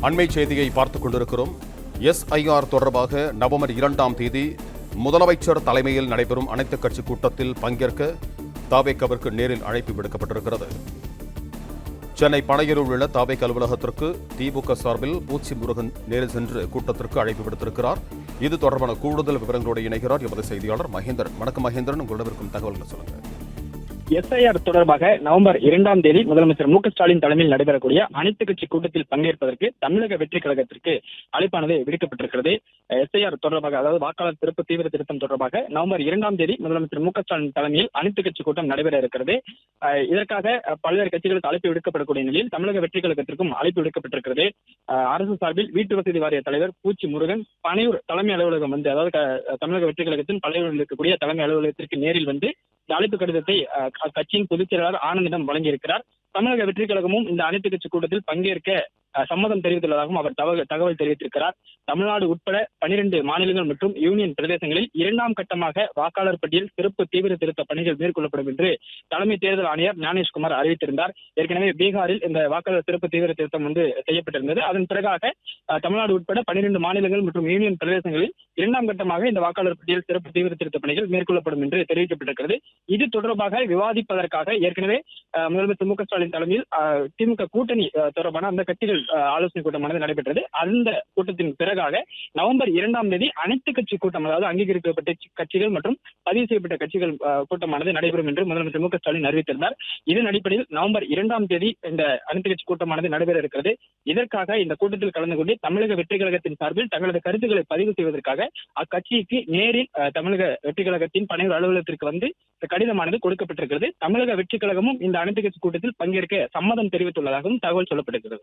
அண்மை செய்தியை பார்த்துக் கொண்டிருக்கிறோம். எஸ்ஐஆர் தொடர்பாக நவம்பர் இரண்டாம் தேதி முதலமைச்சர் தலைமையில் நடைபெறும் அனைத்துக் கட்சி கூட்டத்தில் பங்கேற்க தாவேக்கவிற்கு நேரில் அழைப்பு விடுக்கப்பட்டிருக்கிறது. சென்னை பனையூரில் உள்ள தாவேக் அலுவலகத்திற்கு திமுக சார்பில் பூச்சி முருகன் நேரில் சென்று கூட்டத்திற்கு அழைப்பு விடுத்திருக்கிறார். இது தொடர்பான கூடுதல் விவரங்களோடு இணைகிறார் எமது செய்தியாளர் மகேந்திரன். வணக்கம் மகேந்திரன். உங்களிடம் இருக்கும் தகவல்களை சொல்லுங்கள். எஸ்ஐஆர் தொடர்பாக நவம்பர் இரண்டாம் தேதி முதலமைச்சர் மு ஸ்டாலின் தலைமையில் நடைபெறக்கூடிய அனைத்து கட்சி கூட்டத்தில் பங்கேற்பதற்கு தமிழக வெற்றி கழகத்திற்கு அழைப்பானது விடுக்கப்பட்டிருக்கிறது. எஸ்ஐஆர் தொடர்பாக அதாவது வாக்காளர் திருப்பு தீவிர திருத்தம் தொடர்பாக நவம்பர் இரண்டாம் தேதி முதலமைச்சர் மு ஸ்டாலின் தலைமையில் அனைத்து கட்சி கூட்டம் நடைபெற இருக்கிறது. இதற்காக பல்வேறு கட்சிகளுக்கு அழைப்பு விடுக்கப்படக்கூடிய நிலையில் தமிழக வெற்றி கழகத்திற்கும் அழைப்பு விடுக்கப்பட்டிருக்கிறது. அரசு சார்பில் வீட்டு வசதி வாரிய தலைவர் பூச்சி முருகன் பனையூர் தலைமை அலுவலகம் வந்து அதாவது க- தமிழக வெற்றி கழகத்தின் பழையூரில் இருக்கக்கூடிய தலைமை அலுவலகத்திற்கு நேரில் வந்து இந்த அழைப்பு கடிதத்தை கட்சியின் பொதுச் செயலாளர் ஆனந்திடம் வழங்கியிருக்கிறார். தமிழக வெற்றி கழகமும் இந்த அனைத்து கட்சி கூட்டத்தில் பங்கேற்க சம்மதம் தெரிவித்துள்ளதாகவும் அவர் தகவல் தகவல் தெரிவித்திருக்கிறார். தமிழ்நாடு உட்பட பனிரெண்டு மாநிலங்கள் மற்றும் யூனியன் பிரதேசங்களில் இரண்டாம் கட்டமாக வாக்காளர் பட்டியல் சிறப்பு தீவிர திருத்த பணிகள் மேற்கொள்ளப்படும் என்று தலைமை தேர்தல் ஆணையர் ஞானேஷ்குமார் அறிவித்திருந்தார். ஏற்கனவே பீகாரில் இந்த வாக்காளர் சிறப்பு தீவிர திருத்தம் வந்து செய்யப்பட்டிருந்தது. அதன் பிறகாக தமிழ்நாடு உட்பட பனிரெண்டு மாநிலங்கள் மற்றும் யூனியன் பிரதேசங்களில் இரண்டாம் கட்டமாக இந்த வாக்காளர் பட்டியல் சிறப்பு தீவிர திருத்த பணிகள் மேற்கொள்ளப்படும் என்று தெரிவிக்கப்பட்டிருக்கிறது. இது தொடர்பாக விவாதிப்பதற்காக ஏற்கனவே முதலமைச்சர் மு க ஸ்டாலின் தலைமையில் அஹ், திமுக கூட்டணி தொடர்பான அந்த கட்சிகள் ஆலோசனை கூட்டமானது நடைபெற்றது. அந்த கூட்டத்தின் பிறகாக நவம்பர் இரண்டாம் தேதி அனைத்து கட்சி கூட்டம் அதாவது அங்கீகரிக்கப்பட்ட கட்சிகள் மற்றும் பதிவு செய்யப்பட்ட கட்சிகள் கூட்டமானது நடைபெறும் என்று முதலமைச்சர் மு க ஸ்டாலின் அறிவித்திருந்தார். இதன் அடிப்படையில் நவம்பர் இரண்டாம் தேதி இந்த அனைத்து கட்சி கூட்டமானது நடைபெற இருக்கிறது. இதற்காக இந்த கூட்டத்தில் கலந்து கொண்டு தமிழக வெற்றி கழகத்தின் சார்பில் தங்களது கருத்துக்களை பதிவு செய்வதற்காக அக்கட்சிக்கு நேரில் தமிழக வெற்றி கழகத்தின் பணிகள் அலுவலகத்திற்கு வந்து கடிதமானது கொடுக்கப்பட்டிருக்கிறது. தமிழக வெற்றி கழகமும் இந்த அனைத்து கட்சி கூட்டத்தில் பங்கேற்க சம்மதம் தெரிவித்துள்ளதாகவும் தகவல் சொல்லப்பட்டிருக்கிறது.